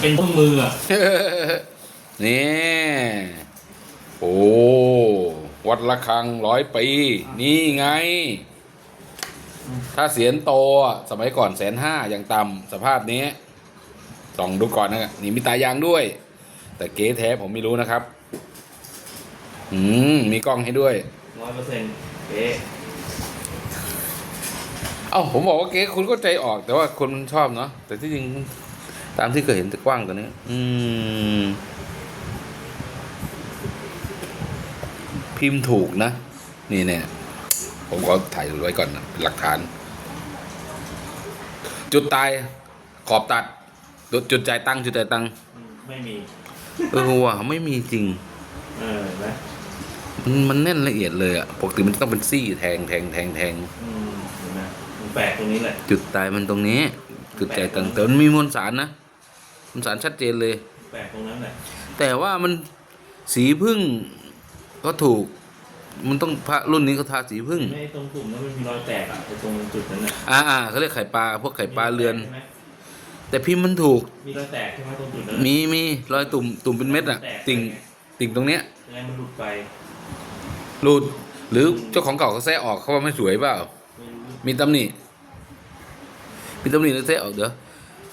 เป็นเครื่องมืออะนี่โอ้วัดละคังร้อยปี นี่ไง ถ้าเสียนโตอะสมัยก่อนแสนห้าอย่างต่ำสภาพนี้ส่องดูก่อนนะนี่มีตายางด้วย แต่เก๊แท้ผมไม่รู้นะครับ อืมมีกล้องให้ด้วยร้อยเปอร์เซ็นต์เอ๊ะเอ้าผมบอกว่าเก๊คุณก็ใจออกแต่ว่าคนมันชอบเนาะแต่ที่จริง ตามที่เคยเห็นแต่กว้างกว่านี้ อืม พิมพ์ถูกนะ นี่เนี่ย ผมขอถ่ายไว้ก่อนนะเป็นหลักฐาน จุดตาย ขอบตัด จุดจุดจ่ายตังค์จุดจ่ายตังค์อืมไม่มี เออว่ะไม่มีจริง เออเห็นไหมมันมันแน่นละเอียดเลยอะปกติมันต้องเป็นซี่แทงแทงแทงแทงอืมเห็นไหมมันแปลกตรงนี้แหละ จุดตายมันตรงนี้ จุดจ่ายตังค์แต่มันมีมวลสารนะ มวลสารชัดเจนเลยแปลกตรงนั้นแหละแต่ว่ามันสีพึ่งก็ถูก มันต้องพระรุ่นนี้เขาทาสีพึ่งไม่ตรงกลุ่มนั้นมันมีรอยแตกอะไอ้ตรงจุดนั้นน่ะอ่าอ่าเขาเรียกไข่ปลาพวกไข่ปลาเรือนใช่ไหมแต่พิมพ์มันถูก มีรอยแตกใช่ไหมตรงจุดนั้นน่ะมีมีรอยตุ่มตุ่มเป็นเม็ดอะติ่งติ่งตรงเนี้ยยังไงมันหลุดไปรูดหรือเจ้าของเก่าเขาแซะออกเขาว่าไม่สวยเปล่า ไม่รู้มีตำหนิ มีตำหนิแล้วแซะออกเดี๋ยว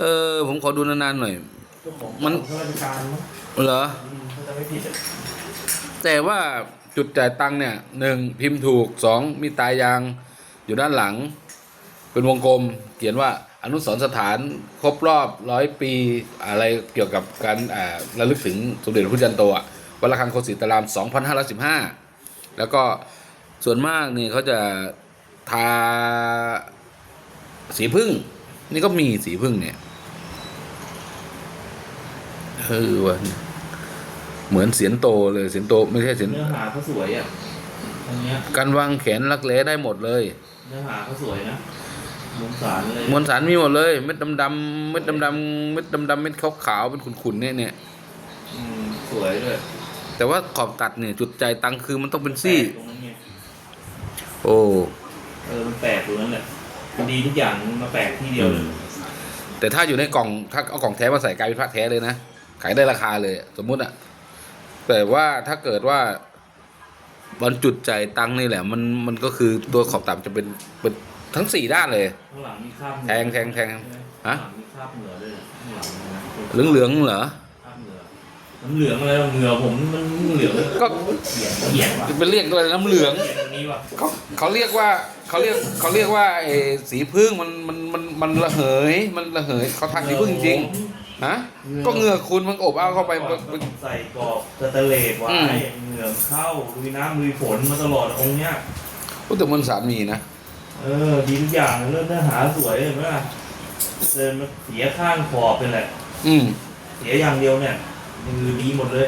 เออ ผมขอดูนานๆหน่อยเจ้าของมันข้าราชการมั้งเหรออืมเขาจะไม่ผิดอะแต่ว่าจุดจ่ายตังค์เนี่ยหนึ่งพิมพ์ถูกสองมีตายางอยู่ด้านหลัง เป็นวงกลม เขียนว่าอนุสรณ์สถานครบรอบร้อยปีอะไรเกี่ยวกับการอ่าระลึกถึงสมเด็จพระพุทธจันทร์โตอะวัดระฆังโคศิตาราม 2515 แล้วก็ส่วนมากนี่เขาจะทาสีพึ่ง นี่ก็มีสีพึ่งเนี่ย เออวะเหมือนเสียนโตเลยเสียนโตไม่ใช่เสียนเนื้อหาเขาสวยอะตรงเนี้ยการวางแขนรักแร้ได้หมดเลย เนื้อหาเขาสวยนะมวลสารเลยมวลสารมีหมดเลยเม็ดดำๆเม็ดดำๆเม็ดดำๆเม็ดขาวๆเป็นขุ่นๆเนี่ยเนี่ยอืมสวยด้วยแต่ว่าขอบตัดเนี่ยจุดใจายตังค์คือมันต้องเป็นซี่แปลกตรงนั้นไงโอ้เออมันแปลกตรงนั้นแหละมันดีทุกอย่างมันมาแปลกที่เดียวเลยแต่ถ้าอยู่ในกล่องถ้าเอากล่องแท้มาใส่กลายเป็นพระแท้เลยนะ ขายได้ราคาเลยสมมุติอะแต่ว่าถ้าเกิดว่าบรรจุดใจายตังค์นี่แหละ มันมันก็คือตัวขอบตัดจะเป็นเป็นทั้งสี่ด้านเลย ข้างหลังมีคราบแทงแทงแทง ใช่ไหมฮะ ข้างหลังมีคราบเหนือด้วยนะข้างหลังนะเหลืองเหลืองๆเหรอคราบเหนือน้ำเหลืองอะไรวะเหงื่อผมมันเหลืองก็เขียนเขียนว่ะจะไปเรียกอะไรน้ำเหลืองเขียนตรงนี้ว่ะเขาเขาเรียกว่าเขาเรียกเขาเรียกว่าไอ้สีพึ่งมันมันมันมันระเหยมันระเหยเขาทางสีพึ่งจริง ฮะก็เหงือกคุณมันอบอ้าวเข้าไปมันมัน ใส่กรอบสเตนเลสไว้อืม เหงื่อเข้าลุยน้ำลุยฝนมาตลอดองค์เนี้ย โอ้แต่มันสารมีนะ เออ ดีทุกอย่างเรื่องเนื้อหาสวยเห็นไหมล่ะเดินมาเสียข้างขอบเป็นแหละ อืม เสียอย่างเดียวเนี่ยยังอื่นดีหมดเลย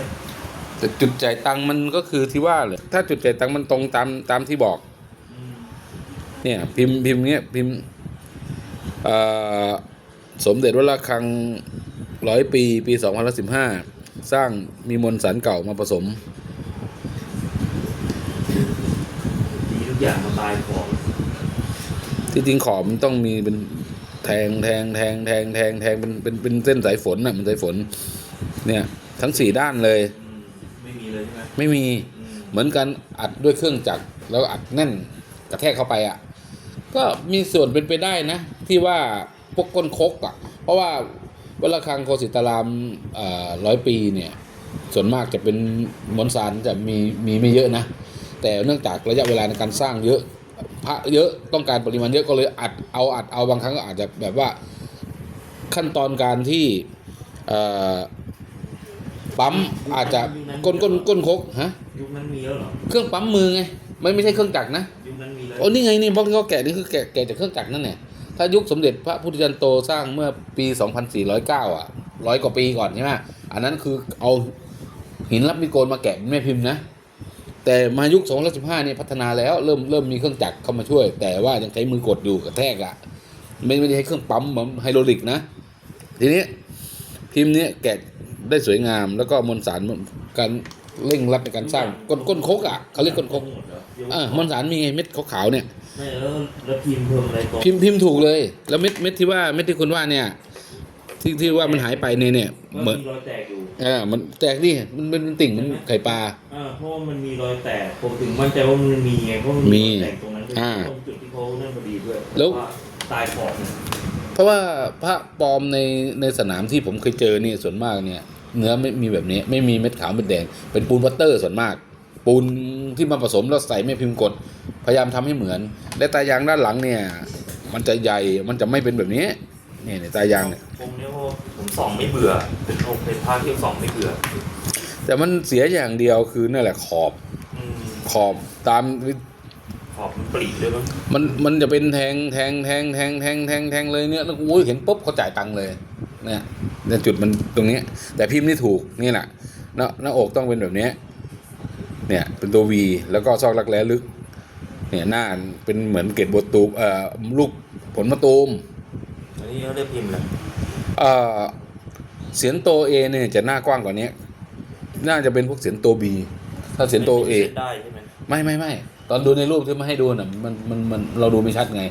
แต่จุดจ่ายตังค์มันก็คือที่ว่าเลยถ้าจุดจ่ายตังค์มันตรงตามตามที่บอก อืมเนี่ย พิมพ์พิมพ์เนี้ยพิมพ์เอ่อสมเด็จวัดระฆัง ร้อยปีปีสองพันสิบห้าสร้างมีมวลสารเก่ามาผสมดีทุกอย่างมาตายขอบที่จริงขอบมันต้องมีเป็นแทงแทงแทงแทงแทงแทงเป็นเป็นเป็นเส้นสายฝนน่ะมันสายฝน เนี่ย ทั้งสี่ด้านเลยอืมไม่มีเลยใช่ไหมไม่มีอืมเหมือนกันอัดด้วยเครื่องจักรแล้วอัดแน่นกระแทกเข้าไปอะ ก็มีส่วนเป็นไปได้นะ ที่ว่าพวกก้นคกอะ เพราะว่า วัดระฆังโคสิตารามร้อยปีเนี่ยส่วนมากจะเป็นมวลสารจะมีมีไม่เยอะนะ แต่เนื่องจากระยะเวลาในการสร้างเยอะพระเยอะต้องการปริมาณเยอะก็เลยอัดเอาอัดเอาบางครั้งก็อาจจะแบบว่าขั้นตอนการที่เอ่อปั๊มอาจจะก้นก้นก้นคกฮะยุคนั้นมีแล้วเหรอเครื่องปั๊มมือไงไม่ไม่ใช่เครื่องจักรนะยุคนั้นมีแล้วโอ้นี่ไงนี่บล็อกที่เขาแกะนี่คือแกะแกะจากเครื่องจักรนั่นแหละ ถ้ายุคสมเด็จพระพุทธจันทร์โตสร้างเมื่อปี 2409 อะร้อยกว่าปีก่อนใช่ไหมอันนั้นคือเอาหินรับมีโกนมาแกะเป็นแม่พิมพ์นะ แต่มายุค2015เนี่ยพัฒนาแล้วเริ่มเริ่มมีเครื่องจักรเข้ามาช่วย แต่ว่ายังใช้มือกดอยู่กระแทกอะไม่ไม่ได้ใช้เครื่องปั๊มเหมือนไฮโดรลิกนะ ทีนี้พิมพ์เนี้ยแกะได้สวยงามแล้วก็มวลสารการเร่งรัดในการสร้างก้นก้นคกอะเขาเรียกก้นคกหมดเหรออ่ามวลสารมีไงเม็ดขาวๆเนี่ย ไม่แล้วแล้วพิมพ์เพิ่มอะไรก่อนพิมพ์พิมพ์ถูกเลย แล้วเม็ดเม็ดที่ว่าเม็ดที่คุณว่าเนี่ยที่ที่ว่ามันหายไปเนี่ยเนี่ยก็เหมือนมีรอยแตกอยู่อ่ามันแตกนี่มันเป็นติ่งมันไข่ปลาอ่าเพราะว่ามันมีรอยแตกผมถึงมั่นใจว่ามันมีไงเพราะมันมีรอยแตกตรงนั้นด้วยอ่าตรงจุดที่เขานั่นพอดีด้วยแล้วาตายขอบเนี่ยเพราะว่าพระปลอมในในสนามที่ผมเคยเจอเนี่ยส่วนมากเนี่ย เนื้อไม่มีแบบนี้ ไม่มีเม็ดขาวเม็ดแดง เป็นปูนวัตเตอร์ส่วนมาก ปูนที่มาผสมแล้วใส่ไม่พิมพ์กด พยายามทำให้เหมือน และตายางด้านหลังเนี่ย มันจะใหญ่ มันจะไม่เป็นแบบนี้เนี่ยเนี่ยตายางเนี่ยองค์เนี้ยเพราะว่าผมส่องไม่เบื่อเป็นองค์เป็นพระที่ส่องไม่เบื่อ แต่มันเสียอย่างเดียวคือนั่นแหละขอบอืมขอบตามขอบมันปรีด้วยมั้งมันมันจะเป็นแทงแทงแทงแทงแทงแทงแทงเลยเนี่ยแล้วโอ้ยเห็นปุ๊บเขาจ่ายตังค์เลยเนี่ยเนี่ยจุดมันตรงนี้ แต่พิมพ์นี่ถูกนี่แหละหน้าหน้าอกต้องเป็นแบบเนี้ยเนี่ยเป็นตัววีแล้วก็ซอกรักแร้ลึก เนี่ยหน้าเป็นเหมือนเกล็ดบัวตูมเอ่อลูกผลมะตูมอันนี้เขาเรียกพิมพ์แหละเอ่อเสียนโตเอเนี่ยจะหน้ากว้างกว่านี้ น่าจะเป็นพวกเสียนโตบีถ้าเสียนโตเอได้ใช่ไหมไม่ไม่ไม่ตอนดูในรูปที่มาให้ดูน่ะมันมันมันเราดูไม่ชัดไง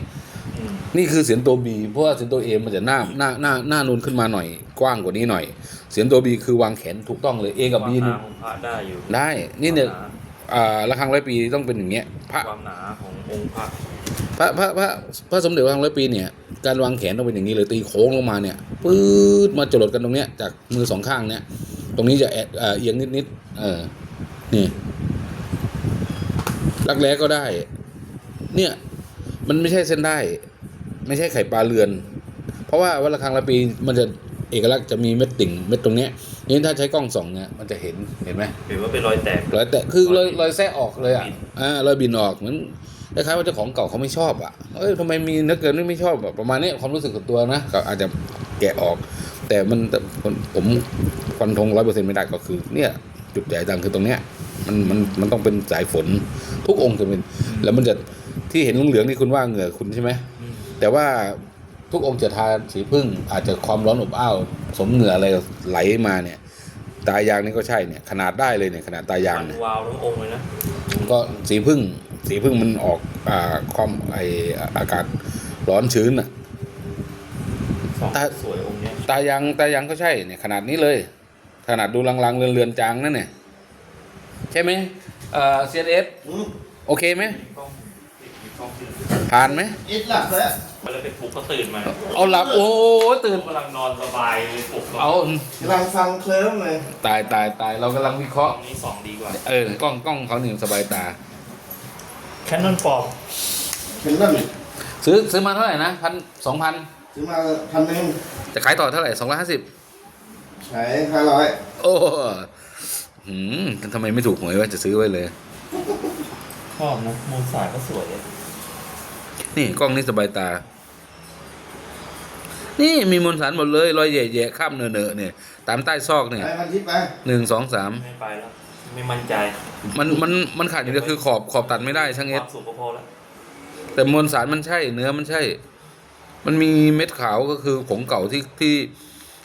อืมนี่คือเสียงตัวบีเพราะว่าเสียงตัวเอมันจะหน้าหน้าหน้าหน้านูนขึ้นมาหน่อยกว้างกว่านี้หน่อย เสียงตัวบีคือวางแขนถูกต้องเลยเอกับบีความหนี่นาของพระได้อยู่ ได้นี่เนี่ยความหา อ่าระฆังร้อยปีต้องเป็นอย่างเงี้ยพระความหนาขององค์พระพระพระพระพระสมเด็จระฆังร้อยปีเนี่ยการวางแขนต้องเป็นอย่างนี้เลยตีโค้งลงมาเนี่ยปื๊ดมาจรดกันตรงเนี้ยจากมือสองข้างเนี่ยตรงนี้จะแอดเอ่อเอียงนิดนิดๆเออนี่รักแร้ก็ได้ เนี่ย มันไม่ใช่เส้นได้ ไม่ใช่ไข่ปลาเรือน เพราะว่าวัดระฆังละปีมันจะ เอกลักษณ์จะมีเม็ดติ่งเม็ดตรงเนี้ยนี่ถ้าใช้กล้องส่องเนี่ยมันจะเห็นเห็นไหมเห็นว่าเป็นรอยแตก รอยแตะคือรอยรอยแทะออกเลยอะบินอ่ารอยบินออกเหมือนคล้ายๆว่าเจ้าของเก่าเขาไม่ชอบอะเอ้ยทำไมมีเนื้อเกินนี่ไม่ชอบแบบประมาณนี้ความรู้สึกส่วนตัวนะก็อาจจะแกะออก แต่มันผมผมฟันธงร้อยเปอร์เซ็นต์ไม่ได้ก็คือ เนี่ย จุดใหญ่ดังคือตรงเนี้ยมันมันมันต้องเป็นสายฝนทุกองค์จะเป็น แล้วมันจะที่เห็นเหลืองๆนี่คุณว่าเหงื่อคุณใช่ไหมอืมแต่ว่า ทุกองค์จะทาสีพึ่งอาจจะความร้อนอบอ้าวสมเหงื่ออะไรไหลมาเนี่ย ตายางนี่ก็ใช่เนี่ย ขนาดได้เลยเนี่ยขนาดตายางมันเนี่ย วาวทั้งองค์เลยนะก็สีพึ่งสีพึ่งมันออกอ่าความไออากาศร้อนชื้นอะ สองตา สวยองค์เนี้ยตายางตายางก็ใช่เนี่ยขนาดนี้เลย ขนาดดูลังๆเรือนเรือนๆจางนั่นเนี่ยใช่ไหมเอ่อ CSS อืมโอเคไหมมีกล้องมีกล้องที่ผ่านไหมอิดหลับแล้ว มันเลยไปปลุกก็ตื่นมาเอาหลับโอ้ตื่น กำลังนอนสบายเลยปลุกก็เอากำลังฟังเคลิ้มเลยตายตายตายเรากำลังวิเคกล้อราะห์งนี้สองดีกว่าเออกล้องกล้องเขาหนึ่งสบายตา แคนนอนปลอมเป็นนั่นซื้อซื้อมาเท่าไหร่นะพันสองพันซื้อมาพันหนึ่งจะขายต่อเท่าไหร่สองร้อยห้าสิบขายห้าร้อยโอ้หืมทำไมไม่ถูกหวยว่าจะซื้อไว้เลย ชอบนะมูลสายก็สวยเลยนี่กล้องนี่สบายตา นี่มีมวลสารหมดเลยรอยแย่ๆข้ามเนอะๆเนี่ยตามใต้ซอกเนี่ยไปพันทิพย์ไป หนึ่งสองสามไม่ไปแล้ว ไม่มั่นใจมันมันมันขาดอย่างเดียวคือขอบขอบตัดไม่ได้ช่างคเอสวามสุขก็พอแล้วแต่มวลสารมันใช่ เนื้อมันใช่ มันมีเม็ดขาวก็คือผงเก่าที่ที่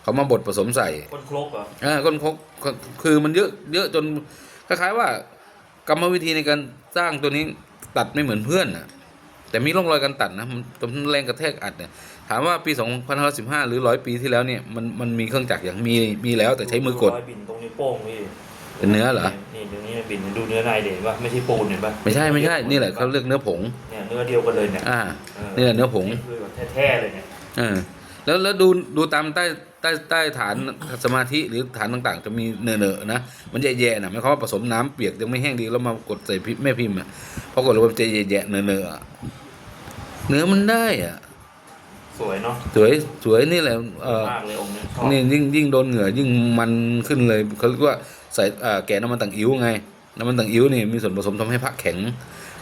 เขามาบดผสมใส่คนครกเหรออ่าก้นคกก็คือมันเยอะเยอะจนคล้ายๆว่ากรรมวิธีในการสร้างตัวนี้ตัดไม่เหมือนเพื่อนนะแต่มีร่องรอยการตัดนะมันตรงแรงกระแทกอัดเนี่ย ถามว่าปี2515 หรือร้อยปีที่แล้วเนี่ยมันมันมีเครื่องจักรอย่างมีมีแล้วแต่ใช้มือกดรอยบินตรงนิ้วโป้งพี่เป็นเนื้อเหรอนี่ตรงนี้บินดูเนื้อในเด่นป่ะไม่ใช่ปูนเห็นป่ะไม่ใช่ไม่ใช่นี่แหละเขาเรียกเนื้อผงเนี่ยเนื้อเดียวกันเลยเนี่ยอ่านี่แหละเนื้อผงนี่คือแบบแท้ๆเลยเนี่ยเออแล้วแล้วดูดูตามใต้ใต้ใต้ฐานสมาธิหรือฐานต่างๆ จะมีเนอะๆนะมันแย่ๆนะหมายความว่าผสมน้ำเปียกยังไม่แห้งดีแล้วมากดใส่พิมพ์แม่พิมพ์อะพอกดลงไปมันจะแย่ๆเนอะๆอะเนื้อมันได้อะ สวยเนาะสวยสวยนี่แหละเออมากเลยองค์เนี้ชอบนี่ยิ่งยิ่งโดนเหงื่อยิ่งมันขึ้นเลยเขาเรียกว่าใส่เอ่อแกะน้ำมันต่างอิ๋วไง น้ำมันต่างอิ๋วนี่มีส่วนผสมทำให้พระแข็ง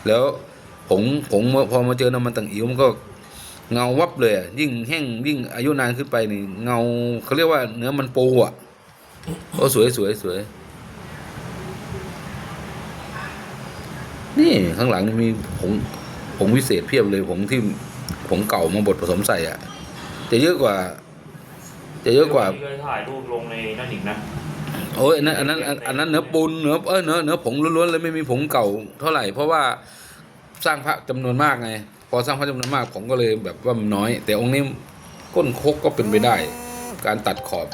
แล้วผงผงพอมาเจอน้ำมันต่างอิ๋วมันก็เงาวับเลยอะยิ่งแห้งยิ่งอายุนานขึ้นไปนี่เงาเขาเรียกว่าเนื้อมันปูอะโอ้สวยสวยสวย นี่ข้างหลังนี่มีผงผงวิเศษเพียบเลยผงที่ ผงเก่ามาบดผสมใส่อะจะเยอะกว่า จะเยอะกว่าที่เคยถ่ายรูปลงในนั่นอีกนะโอ้ยอันนั้นอันนั้นอันอันนั้นเนื้อปูนเนื้อเออเนื้อเนื้อผงล้วนๆเลยไม่มีผงเก่าเท่าไหร่ เพราะว่าสร้างพระจำนวนมากไงพอสร้างพระจำนวนมากผมก็เลยแบบว่ามันน้อย แต่องค์นี้ก้นคกก็เป็นไปได้ การตัดขอบ